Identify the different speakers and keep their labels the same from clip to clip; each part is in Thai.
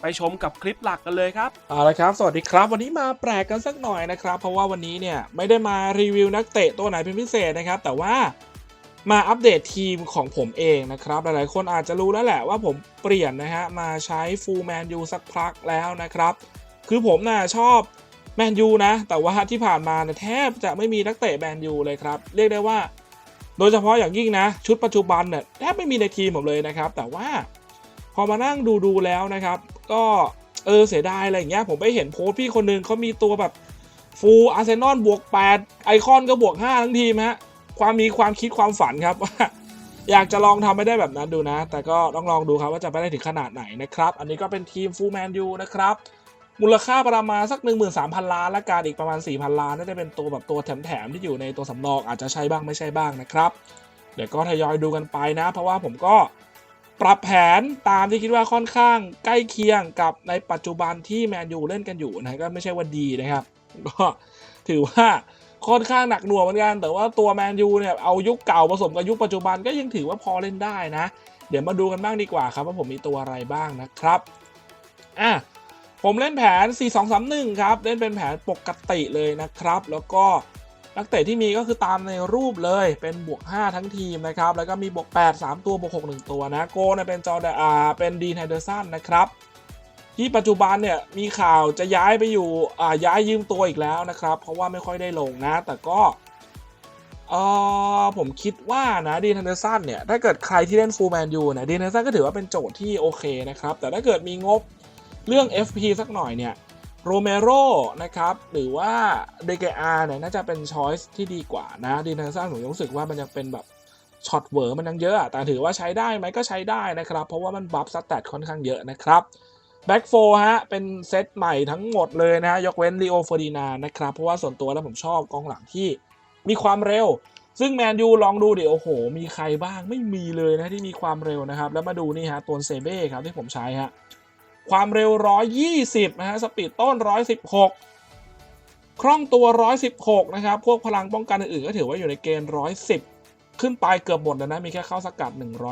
Speaker 1: ไปชมกับคลิปหลักกันเลยครับ
Speaker 2: เอาละครับ สวัสดีครับวันนี้มาแปลกกันสักหน่อยนะครับ เพราะว่าวันนี้เนี่ยไม่ได้มารีวิวนักเตะตัวไหนเป็นพิเศษนะครับ แต่ว่ามาอัปเดตทีมของผมเองนะครับ หลายๆ คนอาจจะรู้แล้วแหละว่าผมเปลี่ยนนะฮะมาใช้ฟูลแมนยูสักพักแล้วนะครับ คือผมน่ะชอบแมนยูนะ แต่ว่าที่ผ่านมาเนี่ยแทบจะไม่มีนักเตะแมนยูเลยครับ เรียกได้ว่า โดยเฉพาะอย่างยิ่งนะ ชุดปัจจุบันเนี่ยแทบไม่มีในทีมผมเลยนะครับ แต่ว่าพอมานั่งดูดูๆแล้วนะครับ ก็เออเสียดายอะไรอย่างเงี้ยผมไปเห็นโพสพี่คนหนึงเขามีตัวแบบฟูอาร์เซนอลบวก 8 ไอคอนก็บวก 5 ทั้งทีมฮะความมีความคิดความฝันครับว่าอยากจะลองทำไม่ได้แบบนั้นดูนะ แต่ก็ต้องลองดูครับว่าจะไปได้ถึงขนาดไหนนะครับ อันนี้ก็เป็นทีมฟูแมนยูนะครับ มูลค่าประมาณสัก 13,000 ล้าน และการอีกประมาณ 4,000 ล้านน่าจะเป็นตัวแบบตัวแถมๆที่อยู่ในตัวสำรองอาจจะใช้บ้างไม่ใช่บ้างนะครับ เดี๋ยวก็ทยอยดูกันไปนะ เพราะว่าผมก็ ปรับแผนตามที่คิดว่าค่อนข้างใกล้เคียงกับในปัจจุบันที่แมนยูเล่นกันอยู่นะก็ไม่ใช่ว่าดีนะครับ ก็ถือว่าค่อนข้างหนักหน่วงเหมือนกัน แต่ว่าตัวแมนยูเนี่ยเอายุคเก่าผสมกับยุคปัจจุบันก็ยังถือว่าพอเล่นได้นะ เดี๋ยวมาดูกันบ้างดีกว่าครับว่าผมมีตัวอะไรบ้างนะครับอะผมเล่นแผน 4-2-3-1 ครับ เล่นเป็นแผนปกติเลยนะครับ แล้วก็ นักเตะที่มีก็คือตามในรูปเลยเป็นบวก 5 ทั้งทีมนะครับ แล้วก็มีบวก 8 3 ตัวบวก 6 1 ตัวนะ โกเนี่ยเป็นจอร์แดนอาเป็นดีนไฮเดอร์สันนะครับ ที่ปัจจุบันเนี่ยมีข่าวจะย้ายไปอยู่อ่าย้ายยืมตัวอีกแล้วนะครับ เพราะว่าไม่ค่อยได้ลงนะ แต่ก็เออผมคิดว่านะดีนไฮเดอร์สันเนี่ยถ้าเกิดใครที่เล่นฟูลแมนยูเนี่ยดีนไฮเดอร์สันก็ถือว่าเป็นโจทย์ที่โอเคนะครับแต่ถ้าเกิดมีงบเรื่อง FP สักหน่อยเนี่ย โรเมโรนะครับ หรือว่าเดเกอาเนี่ยน่าจะเป็นช้อยส์ที่ดีกว่านะดีนาซ่าผมรู้สึกว่ามันยังเป็นแบบช็อตเวอร์มันยังเยอะ แต่ถือว่าใช้ได้ไหมก็ใช้ได้นะครับ เพราะว่ามันบัฟสแตทค่อนข้างเยอะนะครับแบ็กโฟฮะ เป็นเซตใหม่ทั้งหมดเลยนะ ยกเว้นลีโอเฟอร์ดินานนะครับ เพราะว่าส่วนตัวแล้วผมชอบกองหลังที่มีความเร็ว ซึ่งแมนยูลองดูเดี๋ยวโอ้โห มีใครบ้างไม่มีเลยนะที่มีความเร็วนะครับ แล้วมาดูนี่ฮะตัวเซเบ้ครับที่ผมใช้ฮะ ความเร็ว 120 นะฮะ สปีดต้น 116 คล่องตัว 116 นะครับ พวกพลังป้องกันอื่นๆก็ถือว่าอยู่ในเกณฑ์ 110 ขึ้นไปเกือบหมดแล้วนะ มีแค่เข้าสกัด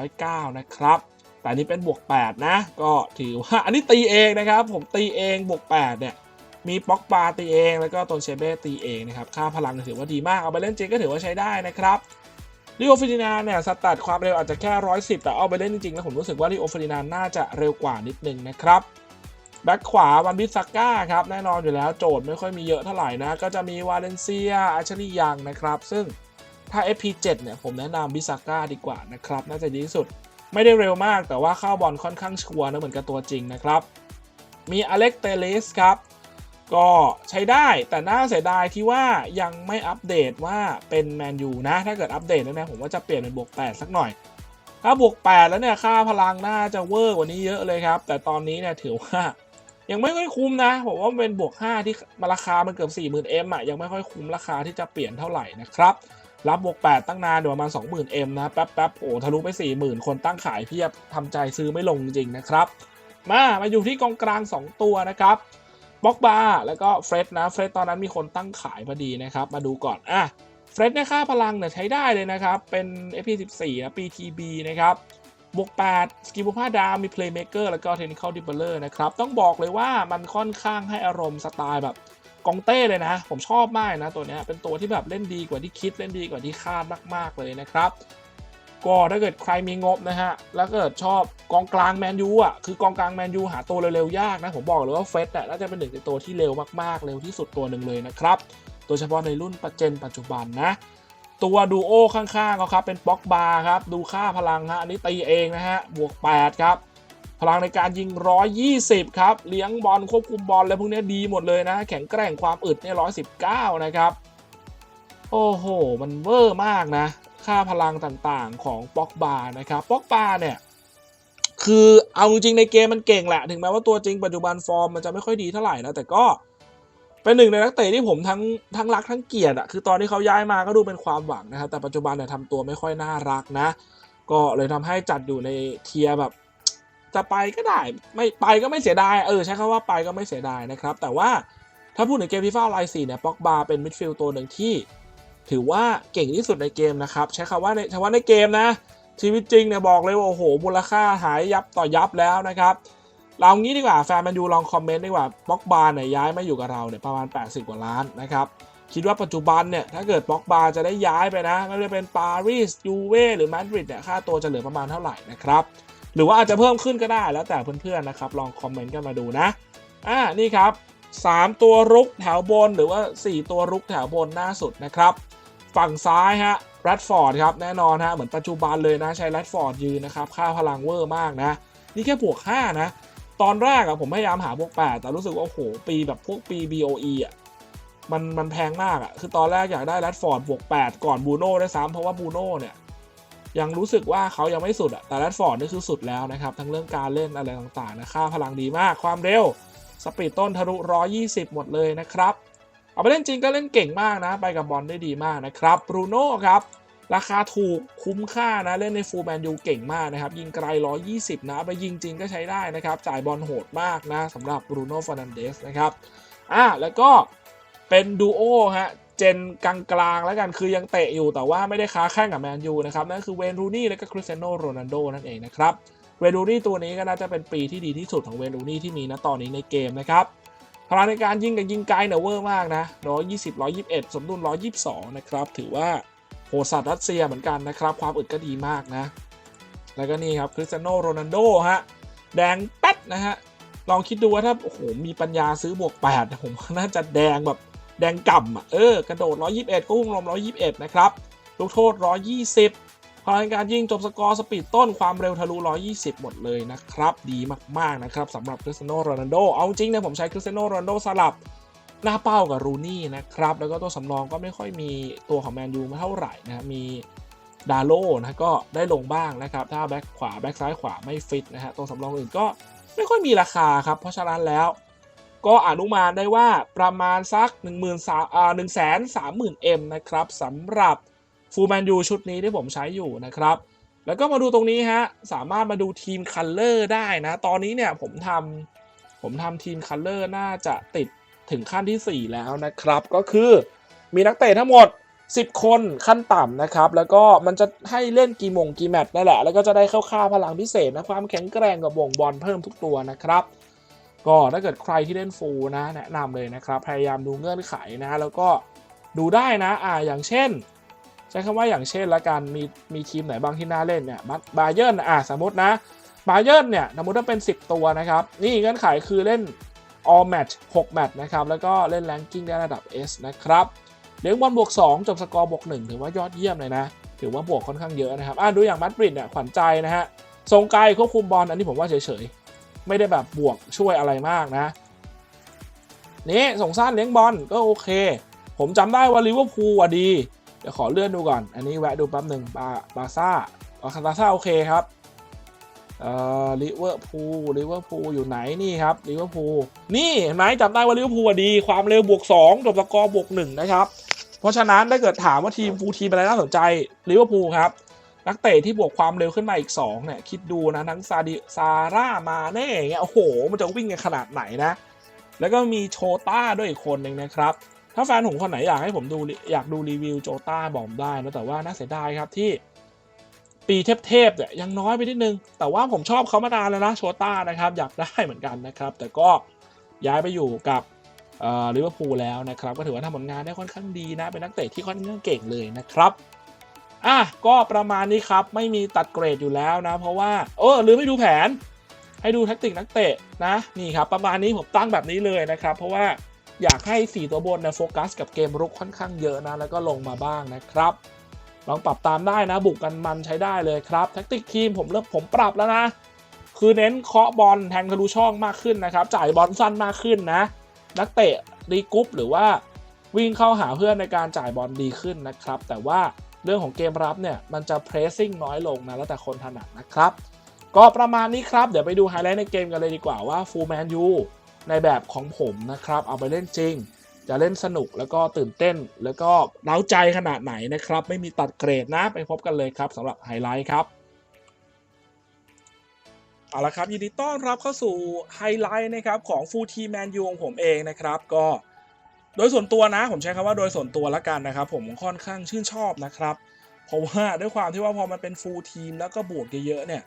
Speaker 2: 109 นะครับ แต่นนี้เป็นบวก 8 นะ ก็ถือว่าอันนี้ตีเองนะครับ ผมตีเองบวก 8 เนี่ย มีป๊อกปาตีเอง แล้วก็ตนเชเบ้ตีเองนะครับ ค่าพลังถือว่าดีมาก เอาไปเล่นจริงก็ถือว่าใช้ได้นะครับ ลิโอฟิลินาเนี่ยสแตทความเร็วอาจจะแค่ 110 แต่เอาไปเล่นจริงๆแล้วผมรู้สึกว่าลิโอฟิลินาน่าจะเร็วกว่านิดนึงนะครับแบ็คขวาวันบิสซาก้าครับแน่นอนอยู่แล้วโจทย์ไม่ค่อยมีเยอะเท่าไหร่นะ ก็จะมีวาเลนเซียอาชลียังนะครับ ซึ่งถ้า FP7 เนี่ยผมแนะนำบิสซาก้าดีกว่านะครับ น่าจะดีที่สุดไม่ได้เร็วมากแต่ว่าเข้าบอลค่อนข้างชัวร์นะเหมือนกับตัวจริงนะครับ มีอเล็กเตเลสครับ ก็ใช้ได้แต่น่าเสียดายที่ว่ายังไม่อัปเดตว่าเป็นแมนยูนะ ถ้าเกิดอัปเดตแล้วเนี่ยผมว่าจะเปลี่ยนเป็นบวก 8 สักหน่อย ถ้าบวก 8 แล้วเนี่ยค่าพลังน่าจะเวอร์กว่านี้เยอะเลยครับ แต่ตอนนี้เนี่ยถือว่ายังไม่ค่อยคุ้มนะ ผมว่าเป็นบวก 5 ที่ราคามันเกือบ 40,000 M อะยังไม่ค่อยคุ้มราคาที่จะเปลี่ยนเท่าไหร่นะครับรับบวก 8 ตั้งนานเดี๋ยวประมาณ 20,000 M นะแป๊บแป๊บโอ้ทะลุไป 40,000 คนตั้งขายเพียบทำใจซื้อไม่ลงจริงนะครับ มามาอยู่ที่กองกลาง 2 ตัวนะครับ บ็อกบาแล้วก็เฟรดนะเฟรดตอนนั้นมีคนตั้งขายพอดีนะครับ มาดูก่อนอะเฟรดเนี่ยค่าพลังเนี่ยใช้ได้เลยนะครับ เป็น FP14 นะ PTB นะครับบวก8สกิลบุพาดาว มี Playmaker แล้วก็ Technical d i b b l e r นะครับ ต้องบอกเลยว่ามันค่อนข้างให้อารมณ์สไตล์แบบกองเต้เลยนะ ผมชอบมากนะตัวเนี้ยเป็นตัวที่แบบเล่นดีกว่าที่คิดเล่นดีกว่าที่คาดมาก ๆ เลยนะครับ ก็ถ้าเกิดใครมีงบนะฮะ แล้วเกิดชอบกองกลางแมนยูอะ คือกองกลางแมนยูหาตัวเร็วๆยากนะ ผมบอกเลยว่าเฟสอะน่าจะเป็นหนึ่งในตัวที่เร็วมากๆ เร็วที่สุดตัวหนึ่งเลยนะครับ โดยเฉพาะในรุ่นปัจเจนปัจจุบันนะ ตัวดูโอข้างๆเขาครับ เป็นบ็อกบาร์ครับ ดูค่าพลังฮะ อันนี้ตีเองนะฮะ บวก 8 ครับ พลังในการยิง 120 ครับ เลี้ยงบอลควบคุมบอลอะไรพวกนี้ดีหมดเลยนะ แข็งแกร่งความอึดเนี่ย119 นะครับ โอ้โห มันเวอร์มากนะ ค่าพลังต่างๆของป็อกบานะครับป็อกบาเนี่ยคือเอาจริงในเกมมันเก่งแหละ ถึงแม้ว่าตัวจริงปัจจุบันฟอร์มมันจะไม่ค่อยดีเท่าไหร่นะแต่ก็เป็นหนึ่งในนักเตะที่ผมทั้งทั้งรักทั้งเกลียดอะคือตอนที่เขาย้ายมาก็ดูเป็นความหวังนะครับแต่ปัจจุบันเนี่ยทำตัวไม่ค่อยน่ารักนะ ก็เลยทำให้จัดอยู่ในเทียร์แบบจะไปก็ได้ไม่ไปก็ไม่เสียดายเออใช้คำว่าไปก็ไม่เสียดายนะครับ แต่ว่าถ้าพูดถึงเกมฟีฟ่าไลน์สี่เนี่ยป็อกบาเป็นมิดฟิลด์ตัวหนึ่งที่ ถือว่าเก่งที่สุดในเกมนะครับ ใช้คำว่าในเฉพาะในเกมนะ ชีวิตจริงเนี่ยบอกเลยว่าโอ้โหมูลค่าหายยับต่อยับแล้วนะครับเรางี้ดีกว่าแฟนแมนยูลองคอมเมนต์ดีกว่าบ็อกบาเนี่ยย้ายมาอยู่กับเราเนี่ยประมาณ 80 กว่าล้านนะครับคิดว่าปัจจุบันเนี่ยถ้าเกิดบ็อกบาจะได้ย้ายไปนะไม่ว่าจะเป็นปารีสยูเว่หรือมาดริดเนี่ยค่าตัวจะเหลือประมาณเท่าไหร่นะครับหรือว่าอาจจะเพิ่มขึ้นก็ได้แล้วแต่เพื่อนๆนะครับลองคอมเมนต์กันมาดูนะอ่านี่ครับ 3 ตัวรุกแถวบนหรือว่า 4 ตัวรุกแถวบนหน้าสุดนะครับ ฝั่งซ้ายฮะแรดฟอร์ดครับแน่นอนฮะเหมือนปัจจุบันเลยนะใช้แรดฟอร์ดยืนนะครับค่าพลังเวอร์มากนะ นี่แค่บวก 5 นะ ตอนแรกอะผมพยายามหาบวก 8 แต่รู้สึกว่าโอ้โหปีแบบพวกปี BOE อะมันมันแพงมากอะคือตอนแรกอยากได้แรดฟอร์ดบวก 8 ก่อนบูโน่ได้วยซ้ำเพราะว่าบูโน่เนี่ยยังรู้สึกว่าเขายังไม่สุดอะแต่แรดฟอร์ดนี่คือสุดแล้วนะครับ ทั้งเรื่องการเล่นอะไรต่างๆนะค่าพลังดีมากความเร็วสปีดต้นทะลุ120 หมดเลยนะครับ เอาไปเล่นจริงก็เล่นเก่งมากนะ ไปกับบอลได้ดีมากนะครับบรูโน่ครับ ราคาถูกคุ้มค่านะ เล่นในฟูลแมนยูเก่งมากนะครับ ยิงไกล 120 นะ ไปยิงจริงก็ใช้ได้นะครับ จ่ายบอลโหดมากนะสำหรับบรูโน่ฟ r ร์นันเดสนะครับอะแล้วก็เป็นดูโอฮะเจนกลางๆแล้วกันคือยังเตะอยู่แต่ว่าไม่ได้ค้าแข่งกับแมนยูนะครับนั่นคือเวนรูนี่และก็คริสเตียโนโรนัลโดนั่นเองนะครับเวนรูนี่ตัวนี้ก็น่าจะเป็นปีที่ดีที่สุดของเวนรูนี่ที่มีนะตอนนี้ในเกมนะครับ พลังในการยิงกับยิงไกลเนี่ยเวอร์มากนะ120 121 สมดุล 122 นะครับ ถือว่าโหสัตว์รัสเซียเหมือนกันนะครับ ความอึดก็ดีมากนะ แล้วก็นี่ครับคริสเตียโนโรนัลโดฮะ แดงแป๊ดนะฮะ ลองคิดดูว่าถ้าโอ้โหมีปัญญาซื้อบวก 8 ผมน่าจะแดงแบบแดงก่ำอะเออ กระโดด 121 ก็พุ่งลม 121 นะครับ ลูกโทษ 120 พลังการยิงจบสกอร์สปีดต้นความเร็วทะลุ 120 หมดเลยนะครับ ดีมากๆนะครับสำหรับคริสเตียโนโรนัลโดเอาจริงเนี่ยผมใช้คริสเตียโนโรนัลโดสลับหน้าเป้ากับรูนี่นะครับ แล้วก็ตัวสำรองก็ไม่ค่อยมีตัวของแมนยูมาเท่าไหร่นะมีดาโลนะก็ได้ลงบ้างนะครับ ถ้าแบ็คขวาแบ็คซ้ายขวาไม่ฟิตนะฮะตัวสำรองอื่นก็ไม่ค่อยมีราคาครับ เพราะฉะนั้นแล้ว ก็อนุมานได้ว่าประมาณสัก 1 3 0 0 0อ่า1 3 0 0 0 0 M นะครับสำหรับ ฟูลแมนยูชุดนี้ที่ผมใช้อยู่นะครับ แล้วก็มาดูตรงนี้ฮะ สามารถมาดูทีมคัลเลอร์ได้นะ ตอนนี้เนี่ยผมทำผมทำทีมคัลเลอร์น่าจะติดถึงขั้นที่ 4 แล้วนะครับ ก็คือมีนักเตะทั้งหมด 10 คนขั้นต่ำนะครับ แล้วก็มันจะให้เล่นกี่มงกี่แมตช์นั่นแหละ แล้วก็จะได้เข้าค่าพลังพิเศษนะความแข็งแกร่งกับวงบอลเพิ่มทุกตัวนะครับ ก็ถ้าเกิดใครที่เล่นฟูลนะแนะนำเลยนะครับ พยายามดูเงื่อนไขนะ แล้วก็ดูได้นะอ่าอย่างเช่น ช้คำว่าอย่างเช่นละกันมีมีทีมไหนบ้างที่น่าเล่นเนี่ยบาเยิร์นอะสมมตินะบาเยิร์นเนี่ยสมมติถ้าเป็น 10 ตัวนะครับ นี่เงื่อนไขคือเล่น all match 6 match นะครับ แล้วก็เล่น ranking ได้ระดับ S นะครับเลี้ยงบอลบวก 2 จบสกอร์บวก 1 ถือว่ายอดเยี่ยมเลยนะ ถือว่าบวกค่อนข้างเยอะนะครับอะดูอย่างมัดบริดเนี่ยขวัญใจนะฮะทรงไกลควบคุมบอลอันนี้ผมว่าเฉยๆ ไม่ได้แบบบวกช่วยอะไรมากนะนี่ส่งสั้นเลี้ยงบอลก็โอเค ผมจำได้ว่าลิเวอร์พูลอะดี ดี๋ยวขอเลื่อนดูก่อน อันนี้แวะดูแป๊บหนึ่งบาบาซ่าบาซ่าโอเคครับเอ่อลิเวอร์พูลลิเวอร์พูลอยู่ไหนนี่ครับลิเวอร์พูลนี่เห็นไหมจำได้ว่าลิเวอร์พูลดี ความเร็วบวก2จบสกอร์บวก1นะครับ เพราะฉะนั้นถ้าเกิดถามว่าทีมฟูทีมอะไรน่าสนใจลิเวอร์พูลครับ นักเตะที่บวกความเร็วขึ้นมาอีก2เนี่ยคิดดูนะ ทั้งซาดิซาร่ามาเน่เงี้ยโอ้โห มันจะวิ่งกันขนาดไหนนะ แล้วก็มีโชต้าด้วยอีกคนหนึ่งนะครับ ถ้าแฟนผมคนไหนอยากให้ผมดูอยากดูรีวิวโจต้าบอกผมได้นะแต่ว่าน่าเสียดายครับที่ปีเทพๆเนี่ยยังน้อยไปนิดนึง แต่ว่าผมชอบเขามานานแล้วนะโชต้านะครับ อยากได้เหมือนกันนะครับ แต่ก็ย้ายไปอยู่กับลิเวอร์พูลแล้วนะครับ ก็ถือว่าทำผลงานได้ค่อนข้างดีนะ เป็นนักเตะที่ค่อนข้างเก่งเลยนะครับอะก็ประมาณนี้ครับ ไม่มีตัดเกรดอยู่แล้วนะ เพราะว่าเออลืมไม่ดูแผน ให้ดูแท็กติกนักเตะนะนี่ครับ ประมาณนี้ผมตั้งแบบนี้เลยนะครับ เพราะว่า อยากให้ 4 ตัวบนนะโฟกัสกับเกมรุกค่อนข้างเยอะนะ แล้วก็ลงมาบ้างนะครับ ลองปรับตามได้นะบุกกันมันใช้ได้เลยครับแท็กติกทีมผมเริ่มผมปรับแล้วนะ คือเน้นเคาะบอลแทงทะลุช่องมากขึ้นนะครับ จ่ายบอลสั้นมากขึ้นนะ นักเตะรีกรุ๊ปหรือว่าวิ่งเข้าหาเพื่อนในการจ่ายบอลดีขึ้นนะครับ แต่ว่าเรื่องของเกมรับเนี่ยมันจะเพรสซิ่งน้อยลงนะแล้วแต่คนถนัดนะครับ ก็ประมาณนี้ครับ เดี๋ยวไปดูไฮไลท์ในเกมกันเลยดีกว่าว่าฟูลแมนยู ในแบบของผมนะครับ เอาไปเล่นจริง จะเล่นสนุกแล้วก็ตื่นเต้น แล้วก็เล้าใจขนาดไหนนะครับ ไม่มีตัดเกรดนะ ไปพบกันเลยครับสำหรับไฮไลท์ครับเอาละครับยินดีต้อนรับเข้าสู่ไฮไลท์นะครับของฟูทีแมนยูของผมเองนะครับ ก็โดยส่วนตัวนะ ผมใช้คำว่าโดยส่วนตัวละกันนะครับ ผมค่อนข้างชื่นชอบนะครับ เพราะว่าด้วยความที่ว่าพอมันเป็นฟูลทีมแล้วก็บวกเยอะๆเนี่ย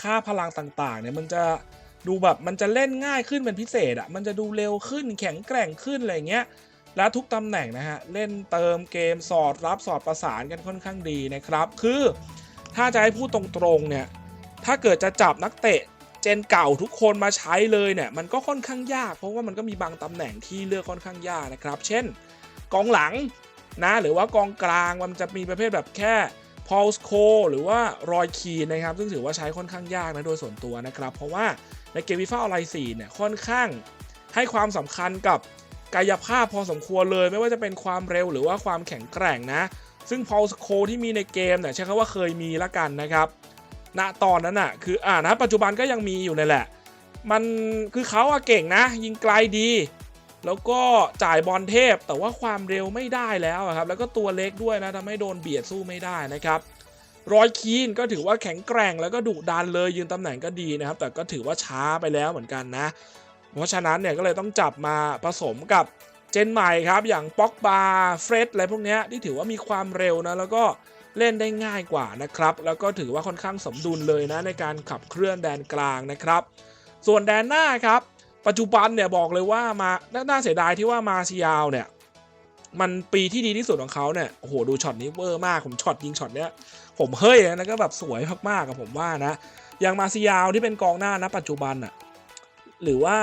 Speaker 2: ค่าพลังต่างๆเนี่ยมันจะ ดูแบบมันจะเล่นง่ายขึ้นเป็นพิเศษอะ่ะมันจะดูเร็วขึ้นแข็งแกร่งขึ้นอะไรเงี้ยและทุกตำแหน่งนะฮะเล่นเติมเกมสอดรับสอดประสานกันค่อนข้างดีนะครับ คือถ้าจะให้พูดตรงๆเนี่ยถ้าเกิดจะจับนักเตะเจนเก่าทุกคนมาใช้เลยเนี่ยมันก็ค่อนข้างยากเพราะว่ามันก็มีบางตำแหน่งที่เลือกค่อนข้างยากนะครับ เช่น กองหลังนะหรือว่ากองกลางมันจะมีประเภทแบบแค่พอลสโคหรือว่ารอยคีนนะครับซึ่งถือว่าใช้ค่อนข้างยากนะโดยส่วนตัวนะครับ เพราะว่า ในเกมวิฟ่าออนไลน์4เนี่ยค่อนข้างให้ความสำคัญกับกายภาพพอสมควรเลยไม่ว่าจะเป็นความเร็วหรือว่าความแข็งแกร่งนะ ซึ่งพอลสโคที่มีในเกมเนี่ยใช้คำว่าเคยมีละกันนะครับณตอนนั้นอะคืออ่านะปัจจุบันก็ยังมีอยู่นั่นแหละ มันคือเขาอะเก่งนะ ยิงไกลดี แล้วก็จ่ายบอลเทพแต่ว่าความเร็วไม่ได้แล้วครับ แล้วก็ตัวเล็กด้วยนะทำให้โดนเบียดสู้ไม่ได้นะครับ รอยคีนก็ถือว่าแข็งแกร่งแล้วก็ดุดันเลยยืนตำแหน่งก็ดีนะครับ แต่ก็ถือว่าช้าไปแล้วเหมือนกันนะ เพราะฉะนั้นเนี่ยก็เลยต้องจับมาผสมกับเจนใหม่ครับ อย่างป็อกบาเฟรดอะไรพวกนี้ที่ถือว่ามีความเร็วนะแล้วก็เล่นได้ง่ายกว่านะครับ แล้วก็ถือว่าค่อนข้างสมดุลเลยนะในการขับเคลื่อนแดนกลางนะครับ ส่วนแดนหน้าครับ ปัจจุบันเนี่ยบอกเลยว่ามาน่าน่าเสียดายที่ว่ามาซิยาวเนี่ยมันปีที่ดีที่สุดของเขาเนี่ยโอ้โหดูช็อตนี้เวอร์มากผมช็อตยิงช็อตเนี้ย ผมเฮ้ยนะก็แบบสวยมากๆกับผมว่านะอย่างมาซิยาวที่เป็นกองหน้านะปัจจุบันอะหรือว่า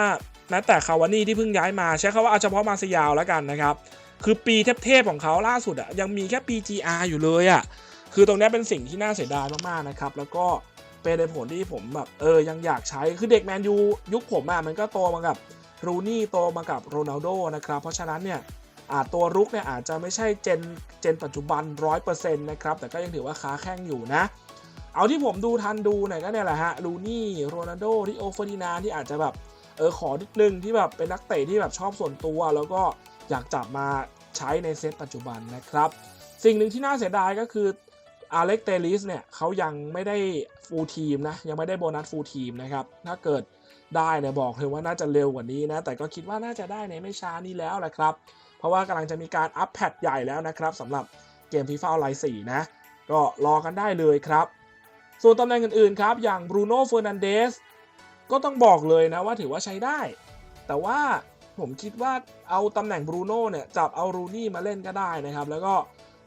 Speaker 2: แม้แต่คาวานี่ที่เพิ่งย้ายมาใช้คำว่าเอาเฉพาะมาซิยาวแล้วกันนะครับ คือปีเทพๆของเขาล่าสุดอะยังมีแค่ปี GR อยู่เลยอะคือตรงนี้เป็นสิ่งที่น่าเสียดายมากๆนะครับ แล้วก็เป็นในผลที่ผมแบบเออยังอยากใช้คือเด็กแมนยูยุคผมอะมันก็โตมากับรูนี่โตมากับโรนัลโดนะครับเพราะฉะนั้นเนี่ย ตัวรุกเนี่ยอาจจะไม่ใช่เจนเจนปัจจุบัน 100%นะครับ แต่ก็ยังถือว่าค้าแข้งอยู่นะ เอาที่ผมดูทันดูเนี่ยก็เนี่ยแหละฮะ ลูนี่ โรนัลโดที่โอเฟอร์ดินานที่อาจจะแบบ เออ ขอนิดนึงที่แบบเป็นนักเตะที่แบบชอบส่วนตัว แล้วก็อยากจับมาใช้ในเซตปัจจุบันนะครับ สิ่งหนึ่งที่น่าเสียดายก็คืออาเล็กเตลิสเนี่ยเขายังไม่ได้ฟูลทีมนะ ยังไม่ได้โบนัสฟูลทีมนะครับ ถ้าเกิดได้เนี่ยบอกเลยว่าน่าจะเร็วกว่านี้นะ แต่ก็คิดว่าน่าจะได้ในไม่ช้านี้แล้วแหละครับ เพราะว่ากำลังจะมีการอัปแพทใหญ่แล้วนะครับสำหรับเกมฟีฟ่าออนไลน์4นะ ก็รอกันได้เลยครับ ส่วนตำแหน่งอื่นๆครับ อย่างบรูโน่เฟอร์นันเดสก็ต้องบอกเลยนะว่าถือว่าใช้ได้ แต่ว่าผมคิดว่าเอาตำแหน่งบรูโน่เนี่ยจับเอารูนี่มาเล่นก็ได้นะครับ แล้วก็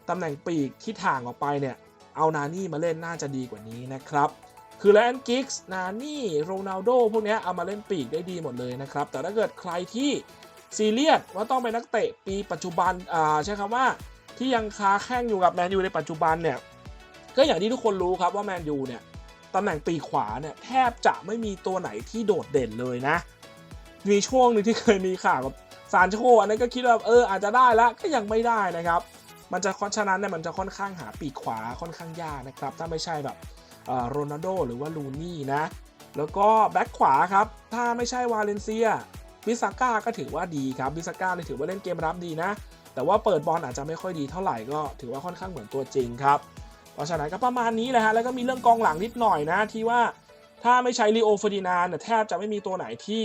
Speaker 2: ตำแหน่งปีกที่ถ่างออกไปเนี่ยเอานานี่มาเล่นน่าจะดีกว่านี้นะครับ คือแลนกิกส์นานี่โรนัลโดพวกนี้เอามาเล่นปีกได้ดีหมดเลยนะครับ แต่ถ้าเกิดใครที่ ซีเรียสว่าต้องเป็นนักเตะปีปัจจุบันอ่าใช้คำว่าที่ยังค้าแข้งอยู่กับแมนยูในปัจจุบันเนี่ยก็อย่างที่ทุกคนรู้ครับว่าแมนยูเนี่ยตำแหน่งปีขวาเนี่ยแทบจะไม่มีตัวไหนที่โดดเด่นเลยนะ มีช่วงหนึงที่เคยมีข่าวกับซานโชอันนั้นก็คิดว่าเอออาจจะได้ล้วก็ยังไม่ได้นะครับ มันจะเพราะฉะนั้นเนี่ยมันจะค่อนข้างหาปีกขวาค่อนข้างยากนะครับ ถ้าไม่ใช่แบบโรนัลโดหรือว่าลูนี่นะ แล้วก็แบ็คขวาครับ ถ้าไม่ใช่วาเลนเซีย บิซาก้าก็ถือว่าดีครับบิซาก้าเลยถือว่าเล่นเกมรับดีนะ แต่ว่าเปิดบอลอาจจะไม่ค่อยดีเท่าไหร่ก็ถือว่าค่อนข้างเหมือนตัวจริงครับเพราะฉะนั้นก็ประมาณนี้แหละฮะแล้วก็มีเรื่องกองหลังนิดหน่อยนะที่ว่าถ้าไม่ใช้ลีโอเฟอร์ดินานเนี่ยแทบจะไม่มีตัวไหนที่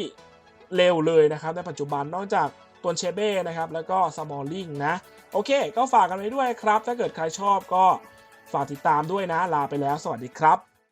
Speaker 2: เร็วเลยนะครับในปัจจุบันนอกจากตัวเชเบ้นะครับแล้วก็สมอลลิงนะโอเค ก็ฝากกันไว้ด้วยครับ ถ้าเกิดใครชอบก็ฝากติดตามด้วยนะ ลาไปแล้ว สวัสดีครับ